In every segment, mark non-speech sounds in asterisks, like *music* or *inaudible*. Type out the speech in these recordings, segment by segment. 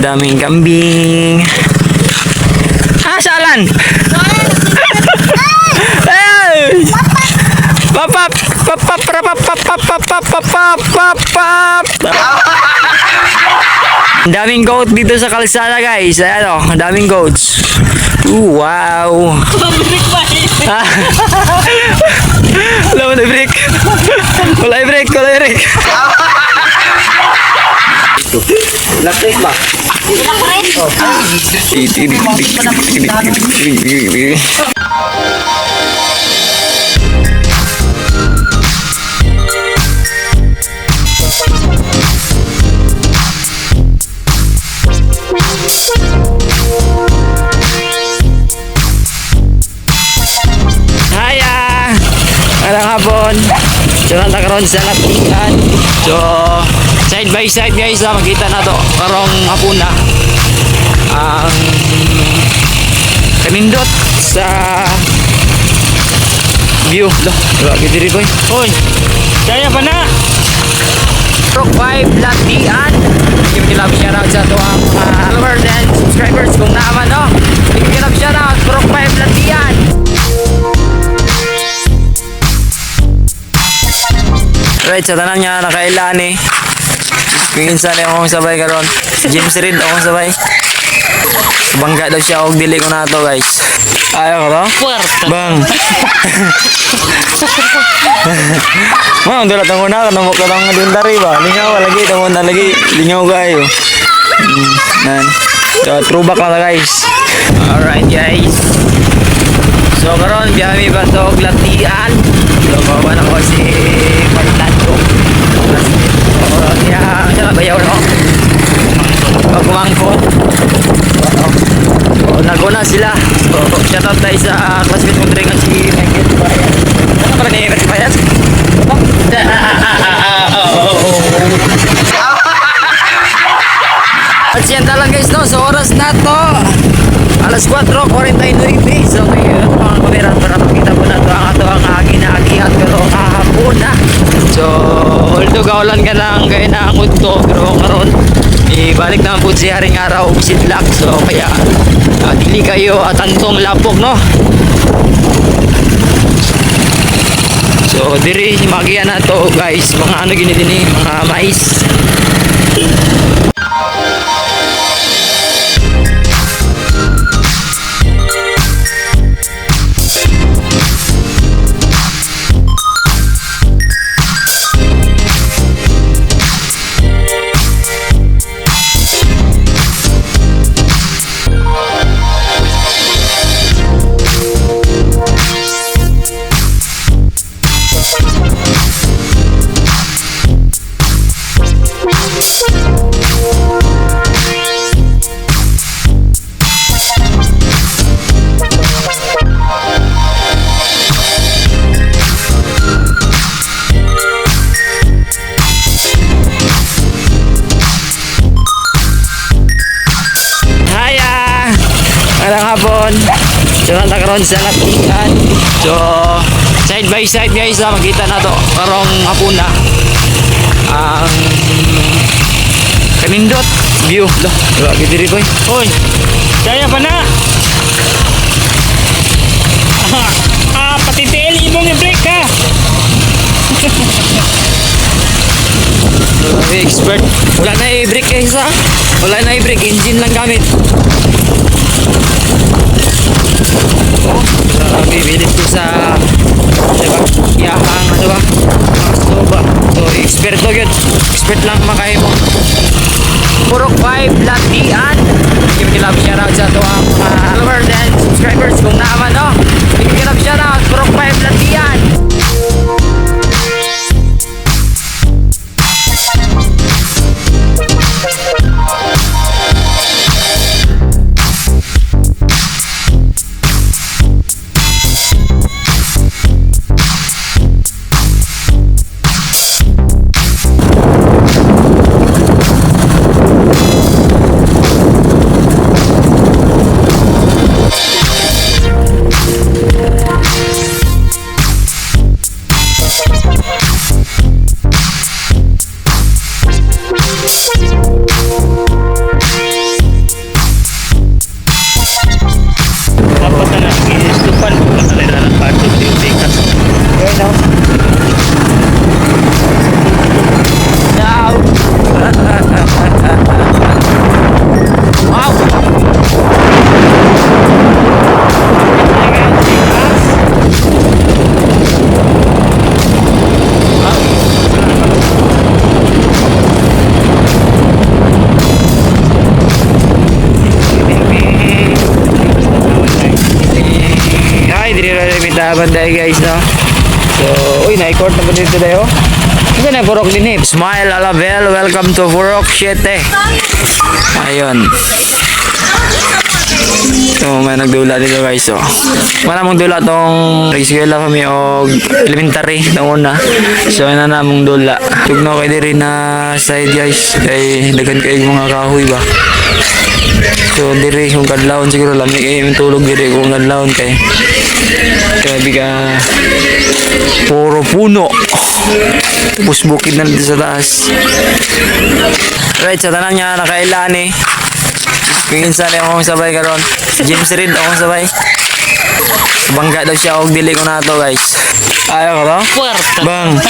Daming kambing. Ah, salan! Hey! Papap! Papap! Papap! Papap! Papap! Papap! Papap! Daming goat dito sa kalsada guys. Ayan o, ang daming goats. Ooh, wow. Ah. Wala mo na break. Wala break, wala break. Lapit ba? Haya! Magandang hapon. So, nagkaroon sa latihan. So, side by side guys, ah, makita na to. Karong hapon na. Ang kanindot sa view. Loh, grabe diri ko. Hoy! Kaya pa na! Rock 5 Latian. Give me love shout out sa to ang uh, followers and subscribers kung naman no. Give me love shout out Rock 5 Latian. Right, sa tanan niya nakailan insan eh akong sabay karon. James Reed akong sabay. Bangga daw siya og dili ko na to guys. Ayaw ko to? Puerta. Bang. *laughs* Ma'am, dala tango na ka lang din dari ba. Lingaw lagi tango na lagi. Lingaw kayo. Mm, nan. So, throwback lang na guys. Alright guys. So karon biyahe ba to og latian. So baba na ko si Paglato. Oh, ya, siya bayaw no. Pagmangko. Oh, naguna sila. So, shout out tayo sa classmate mo rin si Michael Bayan. Ano pala ni Michael Bayan? At siyan lang guys no, sa oras na to. Alas 4.49 So ngayon ang kamera para makita po na to ang ato ang aginagihan pero kahapon na. So although kaulan ka lang kaya na ako to pero karon ibalik naman po si Haring Araw sidlak so kaya uh, dili kayo at antong lapok no. So diri magiya na to guys mga ano gini dinhi mga mais. Hapon. So, nagkaroon sa latihan. So, side by side guys, ah, makita na to. Karong hapon na. Ang kanindot view. Loh, grabe diri ko. Hoy, kaya pa na. *laughs* Ah, ah patitil imong i-break ka. *laughs* Grabe, expert. Wala na i-brake guys ha. Wala na i-brake. Engine lang gamit. Oh, grabe. Bilis ko sa diba? Yahang ano ba? So ba? So, expert to yun. Expert lang makahe mo. Purok 5 Latian. Give me love shout out sa to ang mga followers and subscribers kung naman no. Give me love shout out Purok 5 Latian. Yaman dahil guys, no? So, uy, na-record na ba dito tayo? Kasi na Purok din eh. Smile Alabel, welcome to Purok 7. Ayun. So, may nagdula dito guys, oh. Wala mong dula tong eskwela kami o elementary na una. So, na namong dula. Tugnaw kayo diri na side guys. Kay dagan kayo mga kahoy ba. So, diri kung kadlawon siguro lamig yung tulog diri kung kadlawon kay. Grabe ka. Puro puno. Tapos bukid na dito sa taas. Right, sa tanan nga nakailan eh. Pinsan akong sabay karon. James Reed akong sabay. Bangga daw siya og dili ko na to guys. Ayaw ko to? Puerta. Bang. *laughs*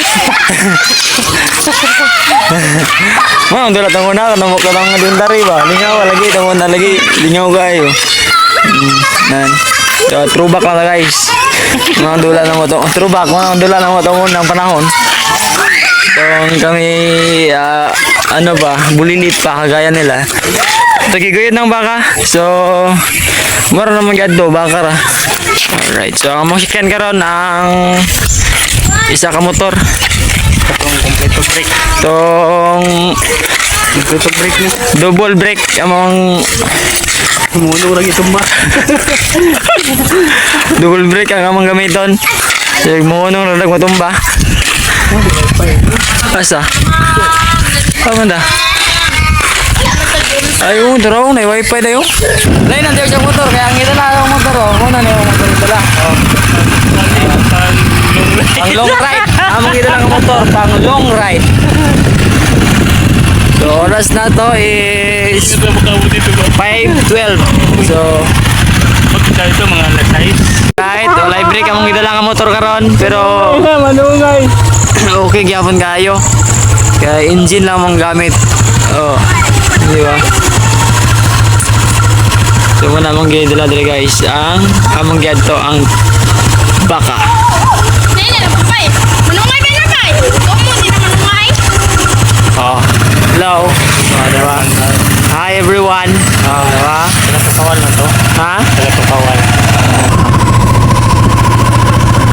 Mga dula tamo na kamo ka lang din dari ba. Lingaw lagi tamo na lagi lingaw kayo. Mm, nan. So, throwback lang guys. Mga dula na mo to. Throwback mga dula na mo to unang panahon. Kung kami ah, ano ba, bulinit pa kagaya nila. Tagiguyod ng baka. So, mara naman gadto baka ra. Alright, so ang masikan karon ang isa ka motor. Itong kompleto brake. Tong Kompleto brake ni. double brake among Muno lagi tumba. double brake ang among gamiton. So, mo nung radag matumba. Asa? Tama na. Ay, oh, daraw na wifi yun. Lain nandiyo siya motor, kaya ang ito na ang motor, oh. Muna na yung motor ito lang. Oh. Pang long ride. Among ito lang ang motor, pang long ride. So, oras na to is Ito makabot dito ba? 5.12. So, ito mga alas 6. kahit walay break among ito lang ang motor karon pero Manungay. *clears throat* okay gyapon kayo. Kaya engine lang mong gamit. Oh. Di ba? So muna mong gidala dali guys ang among to ang baka. Nene na papay. Manungay ba na kay? Hello. Oh, diba? Hi everyone. Oh, diba? Napakawal na to. Ha? Napakawal.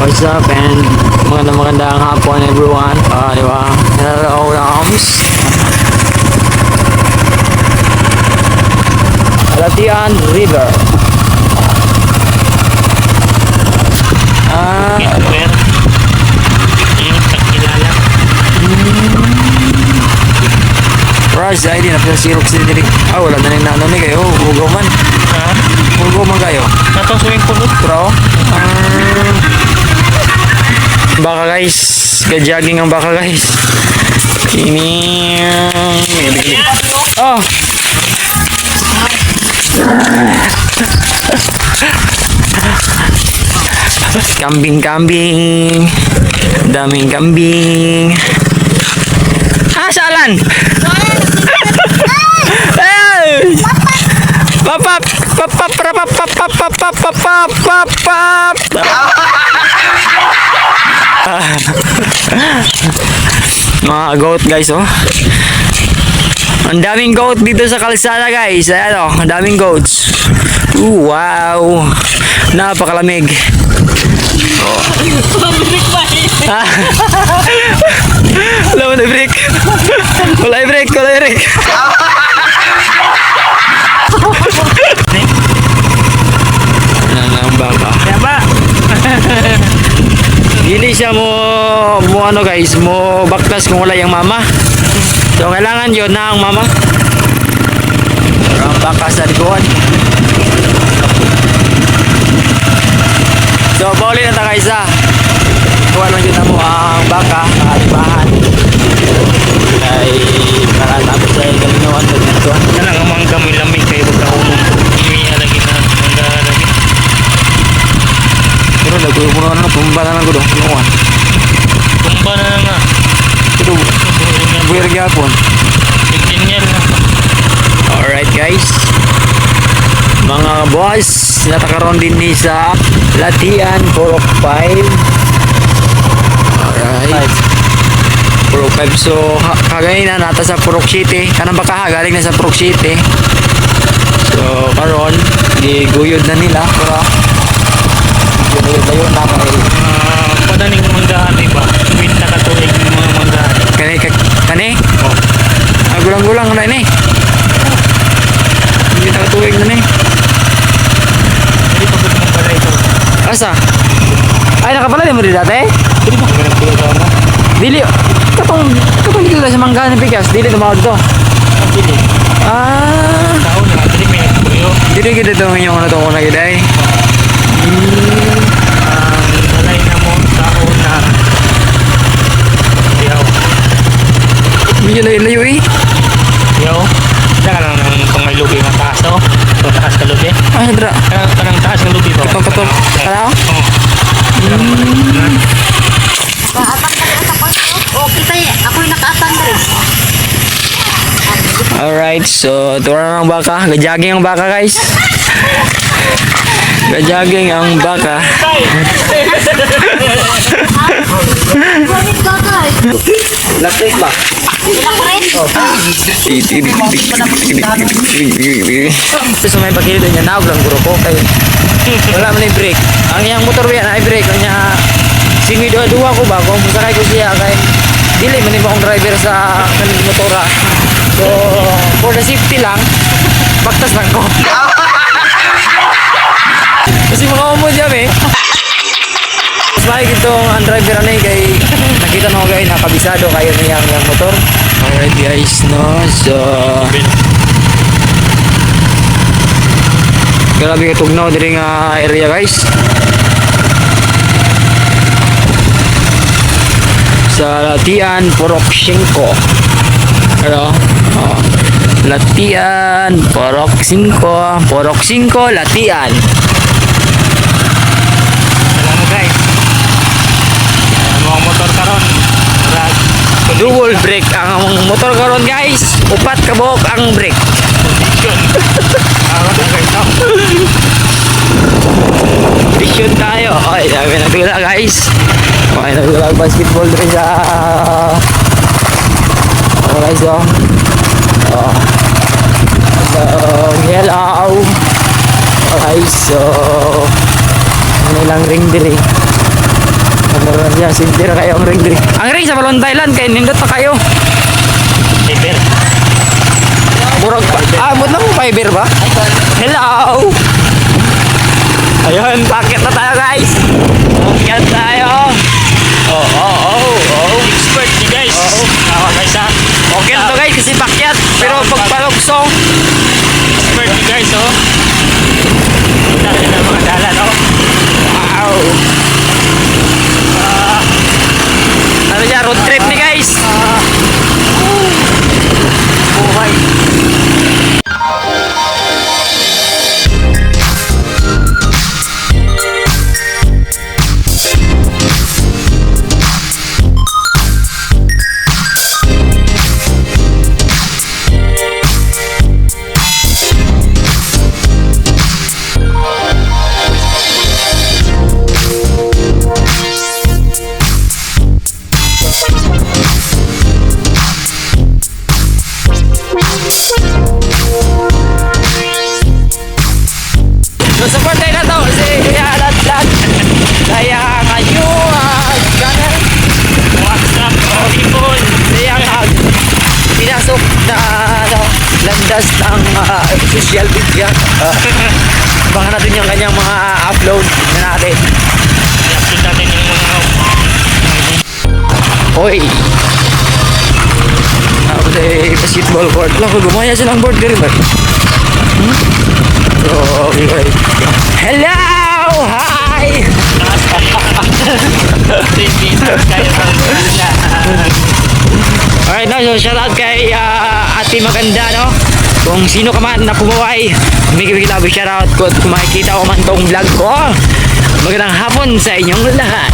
What's up and magandang magandang hapon everyone. Ah, di ba? Hello, Rams. Latian River. Ah, Raz, ay di na pala si Roxy dili. Ah, wala na rin na ano ni kayo. Hugaw man. Ha? Hugaw man kayo. Natong swimming pool. Pero, ah, baka guys. Ka-jogging ang baka guys. Ini. Oh. Kambing-kambing. Daming kambing. Ah, salan. Papap! Papap! Papap! Papap! Papap! Papap! Papap! Mga goat guys oh. Ang daming goat dito sa kalsada guys. Ayan oh, ang daming goats. Ooh, wow. Napakalamig. *laughs* Mo na break. Wala break, wala break. Ano ang baka? Kaya ba? Hindi siya mo, mo ano guys, mo baktas kung wala yung mama. So kailangan yun na ang mama. Pero ang baka sa likuan. So bawali na ta guys ah. Kuha lang yun na mo ang baka, nakalibahan. Ay, nakatapos sa kalinawan ko dito. Yan lang ang mga gamay-lamig kayo pagkaulong. Umiya lagi na. Mga lagi. Pero nagkuha ko na ano, pumba na lang ko doon. Kinuha. Tumba na na nga. Pero, buhay rin yapon. Signal na. Alright guys. Mga boss, natakaroon din ni sa Latian 405. Alright. Purok 5. So, kagayin na nata sa Purok City. Kanang baka galing na sa Purok City. So, karon giguyod na nila. Pero, layo na kay Ah, padaning manggahan iba. Wait na katuig mga manggahan. kani kani. Oh. Ah, gulang-gulang na ini. Hindi na tuwing na ni. Hindi pa ko mong pala ito. Asa? Ay, nakapala din mo rin dati? Pa ko pinagpila sa ano. Dili, katong, katong dito tayo sa mangga ni Pikas, dili tumawag to. Ang dili. Ah, Tao na. Dili may nagpuyo. dili kita ito to ko na kita eh. Ang balay na mo una. Yaw. Medyo layo-layo eh. Yaw. Diyan ka lang ng kung may lubi ng taas oh. Kung taas ka lubi. Ay, dra. Kanang kanang taas ng lubi ba? Katong katong. Kala ko? Oo. Oh, kita eh. Ako'y nakaatan rin. Alright, so tura ng baka. Gajaging ang baka guys. Gajaging ang baka. *laughs* Gagay? Electric ba? Tapos may pagkili doon niya, naog lang guro ko kay wala man brake. Ang iyang motor yan ay brake kanya simi dua dua ko ba kung sakay ko siya kay dili man akong driver sa kaning motora. So for the safety lang, baktas lang ko. *laughs* Kasi mga umod yan eh. Mahigit itong ang driver eh, kay nakita nyo guys nakabisado kayo niyang yung motor. Alright guys, no? So, grabe ka tugnaw diri nga area guys. Sa Latian, Poroksinko. Ano? Oh. Latian, Poroksinko, Poroksinko, Latian. Alam mo guys. Mga motor karon. Rag. Dual brake ang motor karon guys. Upat ka buhok ang brake. Guys. *laughs* no? Vision tayo. Ay, dami na tula guys. Okay, nagtulag basketball rin sa... Oh guys, oh. Oh. So, hello. Okay, so... Ano lang ring diri. Lang yan, sintira kayo ang ring diri. Ang ring sa Balon Thailand, kay nindot pa kayo. Paper. Murag pa. Ah, mut lang mo fiber ba? Hello! Ayun, packet na tayo guys. Packet tayo. Oh, oh, oh, oh. Expert ni guys. Oo. Ako guys ha. Okay na to guys kasi pakyat. Pero pag palugsong, Expert ni guys oh. Dati na mga dalan oh. wow. Ah, ano siya, na landas ng ah, social media. Uh, abangan natin yung kanyang mga upload na natin. I-upload natin yung mga Hoy! Tapos eh, basketball court. Lang, gumaya silang board ka rin ba? Hmm? So, okay, okay. Hello! Hi! *laughs* Alright, no, so shout out kay ah, Ate Maganda, no? Kung sino ka man na pumuhay, bigyan kita shout out ko at kung makikita ko man tong vlog ko. Magandang hapon sa inyong lahat.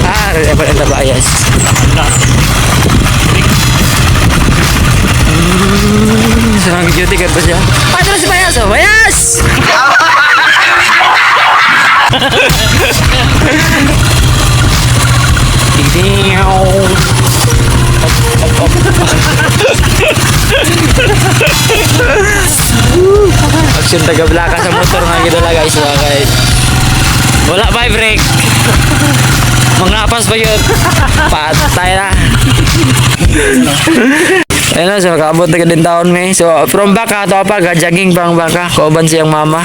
Ah, Reverend Tabayas. Hmm, Sarang cutie ka pa siya. Paano si Bayas? Oh, Bayas! *laughs* Ding-ding. Action taga blaka sa motor nga gito lang guys mga guys. Wala pa break. Mangapas pa yun. Patay na. Ayun na, so nakaabot na din taon may. So, from baka to pa, gajaging pang baka. Kauban siyang mama.